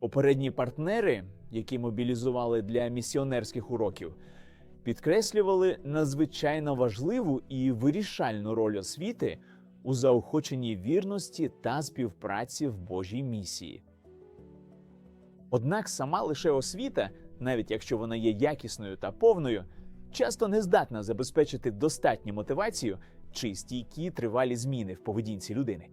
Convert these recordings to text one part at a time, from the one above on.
Попередні партнери, які мобілізували для місіонерських уроків, підкреслювали надзвичайно важливу і вирішальну роль освіти у заохоченні вірності та співпраці в Божій місії. Однак сама лише освіта, навіть якщо вона є якісною та повною, часто не здатна забезпечити достатню мотивацію чи стійкі тривалі зміни в поведінці людини.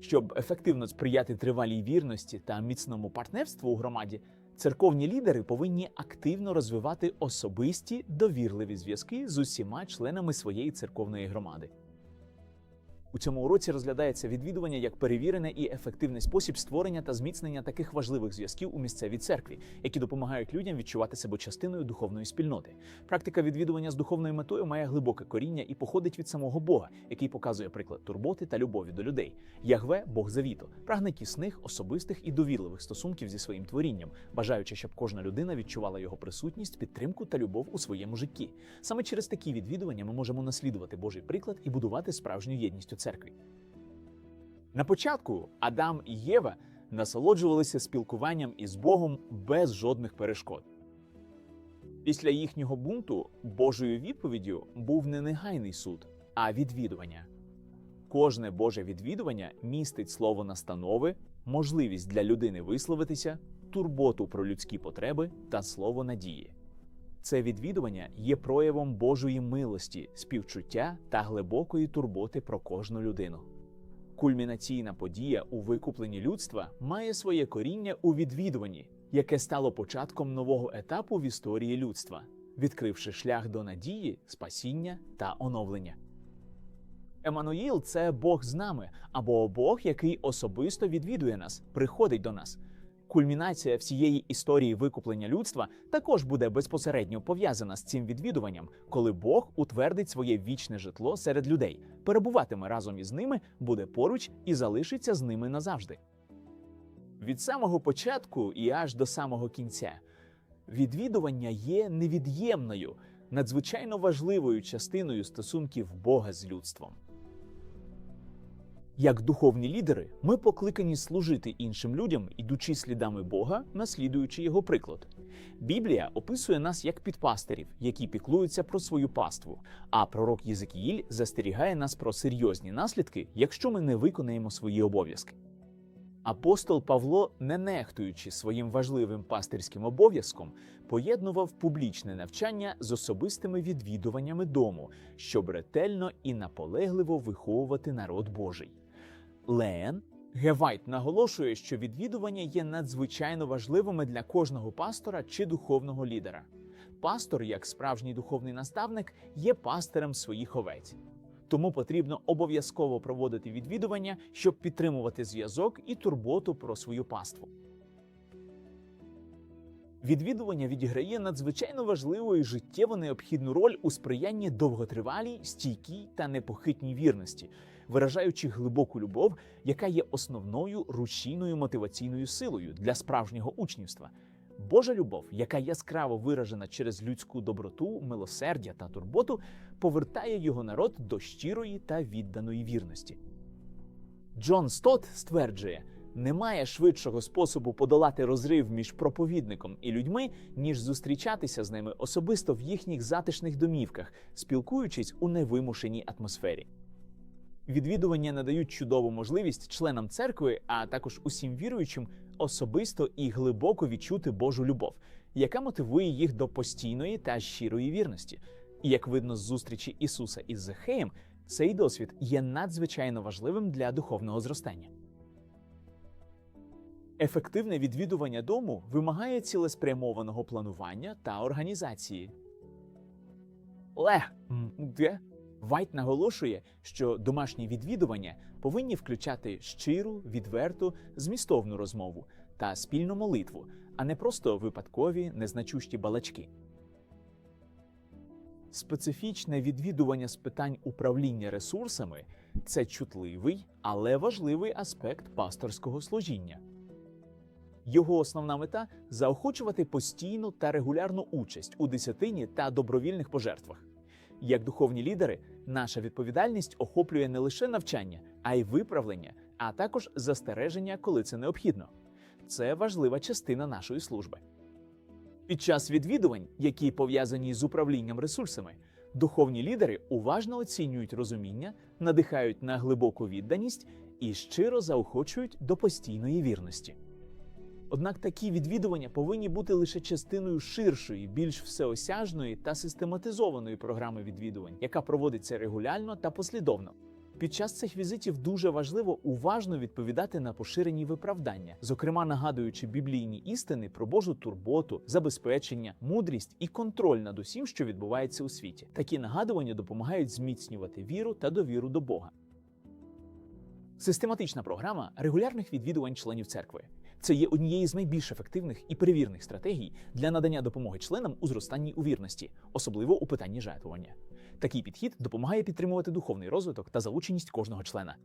Щоб ефективно сприяти тривалій вірності та міцному партнерству у громаді, церковні лідери повинні активно розвивати особисті довірливі зв'язки з усіма членами своєї церковної громади. У цьому уроці розглядається відвідування як перевірений і ефективний спосіб створення та зміцнення таких важливих зв'язків у місцевій церкві, які допомагають людям відчувати себе частиною духовної спільноти. Практика відвідування з духовною метою має глибоке коріння і походить від самого Бога, який показує приклад турботи та любові до людей. Ягве Бог завіту, прагне тісних, особистих і довірливих стосунків зі своїм творінням, бажаючи, щоб кожна людина відчувала його присутність, підтримку та любов у своєму житті. Саме через такі відвідування ми можемо наслідувати Божий приклад і будувати справжню єдність церкві. На початку Адам і Єва насолоджувалися спілкуванням із Богом без жодних перешкод. Після їхнього бунту Божою відповіддю був не негайний суд, а відвідування. Кожне Боже відвідування містить слово настанови, можливість для людини висловитися, турботу про людські потреби та слово надії. Це відвідування є проявом Божої милості, співчуття та глибокої турботи про кожну людину. Кульмінаційна подія у викупленні людства має своє коріння у відвідуванні, яке стало початком нового етапу в історії людства, відкривши шлях до надії, спасіння та оновлення. Еммануїл – це Бог з нами, або Бог, який особисто відвідує нас, приходить до нас. Кульмінація всієї історії викуплення людства також буде безпосередньо пов'язана з цим відвідуванням, коли Бог утвердить своє вічне житло серед людей, перебуватиме разом із ними, буде поруч і залишиться з ними назавжди. Від самого початку і аж до самого кінця відвідування є невід'ємною, надзвичайно важливою частиною стосунків Бога з людством. Як духовні лідери, ми покликані служити іншим людям, ідучи слідами Бога, наслідуючи його приклад. Біблія описує нас як підпастирів, які піклуються про свою паству. А пророк Єзекіїль застерігає нас про серйозні наслідки, якщо ми не виконаємо свої обов'язки. Апостол Павло, не нехтуючи своїм важливим пастирським обов'язком, поєднував публічне навчання з особистими відвідуваннями дому, щоб ретельно і наполегливо виховувати народ Божий. Леен Гевайт наголошує, що відвідування є надзвичайно важливими для кожного пастора чи духовного лідера. Пастор, як справжній духовний наставник, є пастирем своїх овець. Тому потрібно обов'язково проводити відвідування, щоб підтримувати зв'язок і турботу про свою паству. Відвідування відіграє надзвичайно важливу і життєво необхідну роль у сприянні довготривалій, стійкій та непохитній вірності, виражаючи глибоку любов, яка є основною рушійною мотиваційною силою для справжнього учнівства. Божа любов, яка яскраво виражена через людську доброту, милосердя та турботу, повертає його народ до щирої та відданої вірності. Джон Стот стверджує, немає швидшого способу подолати розрив між проповідником і людьми, ніж зустрічатися з ними особисто в їхніх затишних домівках, спілкуючись у невимушеній атмосфері. Відвідування надають чудову можливість членам церкви, а також усім віруючим, особисто і глибоко відчути Божу любов, яка мотивує їх до постійної та щирої вірності. І як видно з зустрічі Ісуса із Захеєм, цей досвід є надзвичайно важливим для духовного зростання. Ефективне відвідування дому вимагає цілеспрямованого планування та організації. Ле, де? Вайт наголошує, що домашні відвідування повинні включати щиру, відверту, змістовну розмову та спільну молитву, а не просто випадкові незначущі балачки. Специфічне відвідування з питань управління ресурсами це чутливий, але важливий аспект пасторського служіння. Його основна мета заохочувати постійну та регулярну участь у десятині та добровільних пожертвах. Як духовні лідери, наша відповідальність охоплює не лише навчання, а й виправлення, а також застереження, коли це необхідно. це важлива частина нашої служби. Під час відвідувань, які пов'язані з управлінням ресурсами, духовні лідери уважно оцінюють розуміння, надихають на глибоку відданість і щиро заохочують до постійної вірності. Однак такі відвідування повинні бути лише частиною ширшої, більш всеосяжної та систематизованої програми відвідувань, яка проводиться регулярно та послідовно. Під час цих візитів дуже важливо уважно відповідати на поширені виправдання, зокрема нагадуючи біблійні істини про Божу турботу, забезпечення, мудрість і контроль над усім, що відбувається у світі. Такі нагадування допомагають зміцнювати віру та довіру до Бога. Систематична програма регулярних відвідувань членів церкви. Це є однією з найбільш ефективних і перевірних стратегій для надання допомоги членам у зростанні у вірності, особливо у питанні жертвування. Такий підхід допомагає підтримувати духовний розвиток та залученість кожного члена.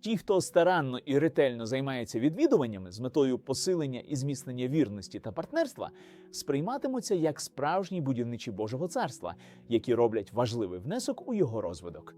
Ті, хто старанно і ретельно займається відвідуваннями з метою посилення і зміцнення вірності та партнерства, сприйматимуться як справжні будівничі Божого царства, які роблять важливий внесок у його розвиток.